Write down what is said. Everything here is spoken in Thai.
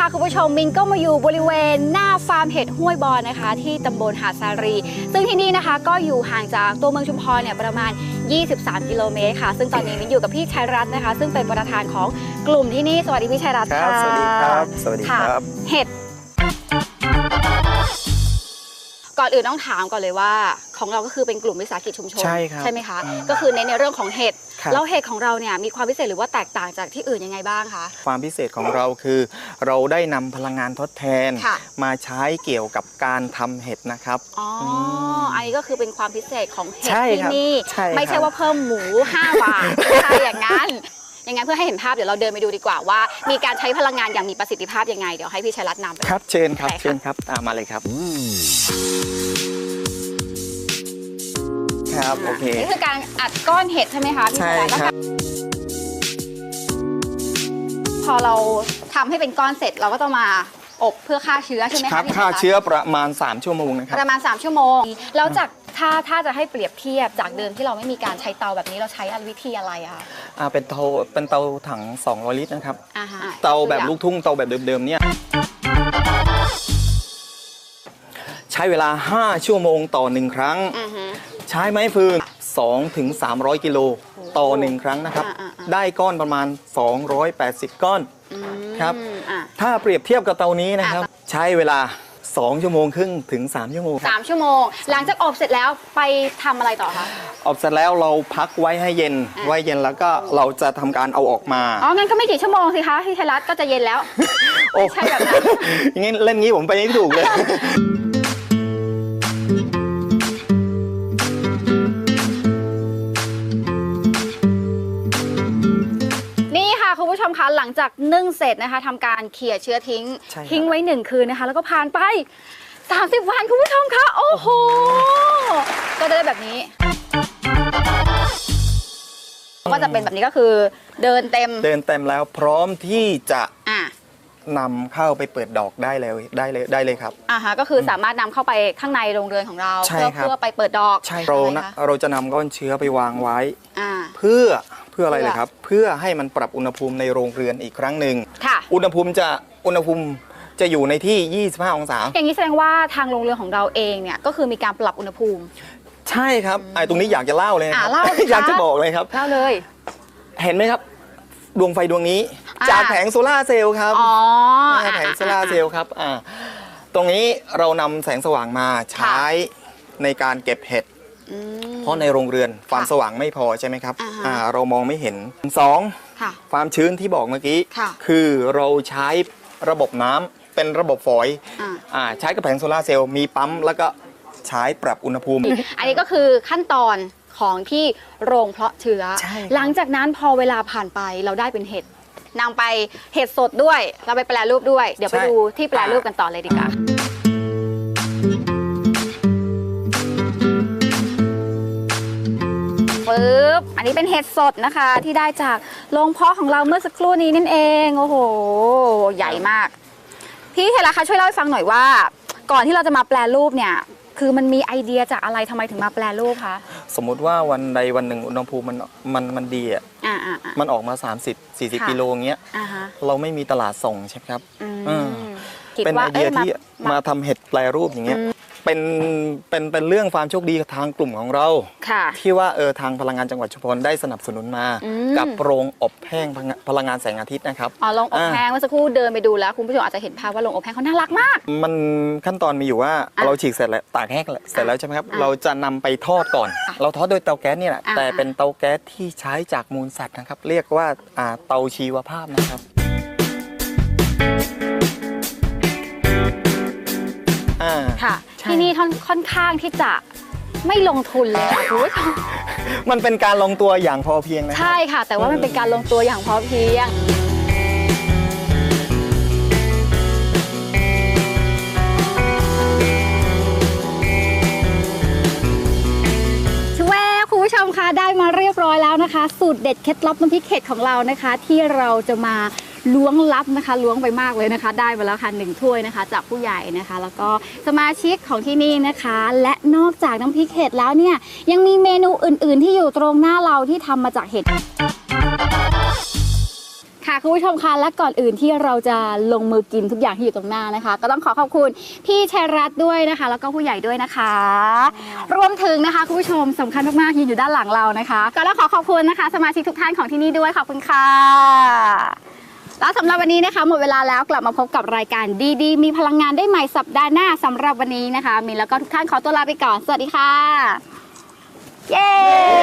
มินก็มาอยู่บริเวณหน้าฟาร์มเห็ดห้วยบอนนะคะ ที่ตำบลหาดสารี ซึ่งที่นี่นะคะก็อยู่ห่างจากตัวเมืองชุมพรเนี่ยประมาณ 23 กิโลเมตรค่ะ ซึ่งตอนนี้มินอยู่กับพี่ชัยรัตน์นะคะ ซึ่งเป็นประธานของกลุ่มที่นี่สวัสดีพี่ชัยรัตน์ครับค่ะสวัสดีครับ สวัสดีค่ะครับเห็ด ก่อนอื่นต้องถามก่อนเลยว่า ของเราก็คือเป็นกลุ่มวิสาหกิจชุมชนใช่ครับใช่ไหมคะอืมก็คือในในเรื่องของเห็ดครับ แล้วเห็ดของเราเนี่ยมีความพิเศษหรือว่าแตกต่างจากที่อื่นยังไงบ้างคะ ความพิเศษของเราคือ เราได้นำพลังงานทดแทน ค่ะ มาใช้เกี่ยวกับการทำเห็ดนะครับ อ๋ออมอันนี้ก็คือเป็นความพิเศษของเห็ดใช่ที่ครับนี่ ใช่ครับ ไม่ใช่ว่าเพิ่มหมู 5 บาทไม่ใช่อย่างนั้นอ ย่างนั้นเพื่อให้เห็นภาพเดี๋ยวเราเดินไปดูดีกว่าว่า มีการใช้พลังงานอย่างมีประสิทธิภาพยังไงเดี๋ยวให้พี่ชัยรัตน์นำไปครับเชิญครับไปค่ะเชิญครับตามมาเลยครับครับโอเคนี่คือการอัดก้อนเห็ดใช่ไหมคะพี่ใช่ชัยรัตน์แล้วคก็รับพอเราทำให้เป็นก้อนเสร็จเราก็ต้องมาอบเพื่อฆ่าเชื้อใช่ไหมคคะรับพี่ชัฆ่ายรัตน์เชื้อประมาณ 3 ชั่วโมงนะครับประมาณ 3 ชั่วโมง แล้วจาก ถ้าถ้าจะให้เปรียบเทียบจากเดิมที่เราไม่มีการใช้เตาแบบนี้เราใช้วิธีอะไรอะคะอ่าเป็นเตาเป็นเตาถัง 200 ลิตรนะครับ อ่าฮะเตาแบบลูกทุ่งเตาแบบเดิมๆเนี่ยใช้เวลา 5 ชั่วโมงต่อหนึ่งครั้ง อือฮึ ใช้ไม้ฟืน2ถึง300 กิโลต่อหนึ่งครั้งนะครับ อ่าๆๆได้ก้อนประมาณ 280 ก้อนอืมครับอะ ถ้าเปรียบเทียบกับเตานี้นะครับอะใช้เวลา 2 ชั่วโมงครึ่งถึง 3 ชั่วโมงคสารับมชั่วโมง หลังจากอบเสร็จแล้วไปทำอะไรต่อคะ อบเสร็จแล้วเราพักไว้ให้เย็น อะ ไว้เย็นแล้วก็เราจะทำการเอาออกมา อ๋อ งั้นก็ไม่กี่ชั่วโมงสิคะพี่ไทยรัฐก็จะเย็นแล้ว โอ้ใช่แบบนั้น อย่างงี้เล่นงี้ผมไปไม่ถูกเลย หลังจากนึ่งเสร็จนะคะทำการเขี่ยเชื้อทิ้ง ใช่ครับ ทิ้งไว้หนึ่งคืนนะคะ แล้วก็ผ่านไป 30 วันคุณผู้ชมคะโอ้โห ก็จะได้แบบนี้ ก็จะเป็นแบบนี้ก็คือเดินเต็มเดินเต็มแล้วพร้อมที่จะอะนำเข้าไปเปิดดอกได้เลยได้เลยได้เลยครับ อ่าฮะก็คือสามารถนำเข้าไปข้างในโรงเรือนของเรา ใช่เพื่อครับ เพื่อไปเปิดดอกใช่เราไหมนะคะเราจะนำก้อนเชื้อไปวางไว้ อ่า เพื่อเพื่ออะไรเพื่อเลยครับ เพื่อให้มันปรับอุณหภูมิในโรงเรือนอีกครั้งหนึ่งค่ะอุณหภูมิจะอุณหภูมิจะอยู่ในที่ 25 องศา อย่างนี้แสดงว่าทางโรงเรือนของเราเองเนี่ยก็คือมีการปรับอุณหภูมิ ใช่ครับไอ้ตรงนี้อยากจะเล่าเลยครับอ่าเล่าสิคะอยากจะบอกเลยครับเล่าเลย เห็นไหมครับดวงไฟดวงนี้อ่าจากแผงโซลาร์เซลล์ครับอ๋อเนี่ยแผงโซลาร์เซลล์ครับอ่าตรงนี้เรานำแสงสว่างมาใช้ในการเก็บเห็ด อืม เพราะในโรงเรือนความค่ะสว่างไม่พอใช่ไหมครับอ่าฮะอ่าเรามองไม่เห็นสองค่ะความชื้นที่บอกเมื่อกี้ค่ะ คือเราใช้ระบบน้ำเป็นระบบฝอยอ่าอ่าใช้กระแผงโซลาร์เซลล์มีปั๊มแล้วก็ใช้ปรับอุณหภูมิ อันนี้ก็คือขั้นตอนของที่โรงเพาะเชื้อ ใช่ครับ หลังจากนั้นพอเวลาผ่านไปเราได้เป็นเห็ดนำไปเห็ดสดด้วย เราไปแปรรูปด้วย เดี๋ยวไปดูที่แปรรูปกันต่อเลยดีกว่า ปึ๊บ อันนี้เป็นเห็ดสดนะคะ ที่ได้จากโรงเพาะของเราเมื่อสักครู่นี้นั่นเอง โอ้โห ใหญ่มาก พี่เทระคะช่วยเล่าให้ฟังหน่อยว่า ก่อนที่เราจะมาแปลรูปเนี่ย คือมันมีไอเดียจากอะไรทำไมถึงมาแปลรูปคะ สมมุติว่าวันใดวันหนึ่งอุณหภูมิมันมันมันดีอะ อ่าอ่าอ่า มันออกมา 30 40ค่ะกิโลเงี้ย อ่าฮะเราไม่มีตลาดส่งใช่ไหมครับ อืมอืมคิดเป็นว่าไอเดียอ้ที่มาทำเห็ดแปลรูปอย่างเงี้ยอืม เป็นเป็นเป็นเรื่องความโชคดีทางกลุ่มของเรา ค่ะ ที่ว่าเออทางพลังงานจังหวัดชุมพรได้สนับสนุนมา อืม กับโรงอบแห้งพลังพลังงานแสงอาทิตย์นะครับ อ๋อลงอบอ่า แห้งเมื่อสักครู่เดินไปดูแล้ว คุณผู้ชมอาจจะเห็นภาพว่าลงอบแห้งเขาน่ารักมาก มันขั้นตอนมีอยู่ว่าอะเราฉีกเสร็จแล้วตากแห้งเสร็จแล้วใช่ไหมครับ อะเราจะนำไปทอดก่อน อะเราทอดโดยเตาแก๊สนี่แหละ อะ แต่เป็นเตาแก๊สที่ใช้จากมูลสัตว์นะครับ เรียกว่าอ่าเตาชีวภาพนะครับอ่า ค่ะใช่ ที่นี่ค่อนค่อนข้างที่จะไม่ลงทุนเลยค่ะคุณผู้ชมมันเป็นการลงตัวอย่างพอเพียงนะครัใช่ค่ะ แต่ว่ามันเป็นการลงตัวอย่างพอเพียงชแววคุณผู้ชมคะได้มาเรียบร้อยแล้วนะคะ สูตรเด็ดเคล็ดลับน้ำพริกเห็ดของเรานะคะ ที่เราจะมา ล้วงลับนะคะล้วงไปมากเลยนะคะ ได้มาแล้วค่ะหนึ่งถ้วยนะคะ จากผู้ใหญ่นะคะ แล้วก็สมาชิกของที่นี่นะคะ และนอกจากน้ำพริกเห็ดแล้วเนี่ยยังมีเมนูอื่น ๆ ที่อยู่ตรงหน้าเราที่ทำมาจากเห็ดค่ะคุณผู้ชมคะและก่อนอื่นที่เราจะลงมือกินทุกอย่างที่อยู่ตรงหน้านะคะ ก็ต้องขอขอบคุณพี่ชัยรัตน์ด้วยนะคะ แล้วก็ผู้ใหญ่ด้วยนะคะ รวมถึงนะคะคุณผู้ชมสำคัญมากๆยืนอยู่ด้านหลังเรานะคะ ก็ต้องขอขอบคุณนะคะ สมาชิกทุกท่านของที่นี่ด้วยขอบคุณค่ะ แล้วสำหรับวันนี้นะคะหมดเวลาแล้วกลับมาพบกับรายการดีๆ มีพลังงานได้ใหม่สัปดาห์หน้าสำหรับวันนี้นะคะมีแล้วก็ทุกท่านขอตัวลาไปก่อน สวัสดีค่ะ เย้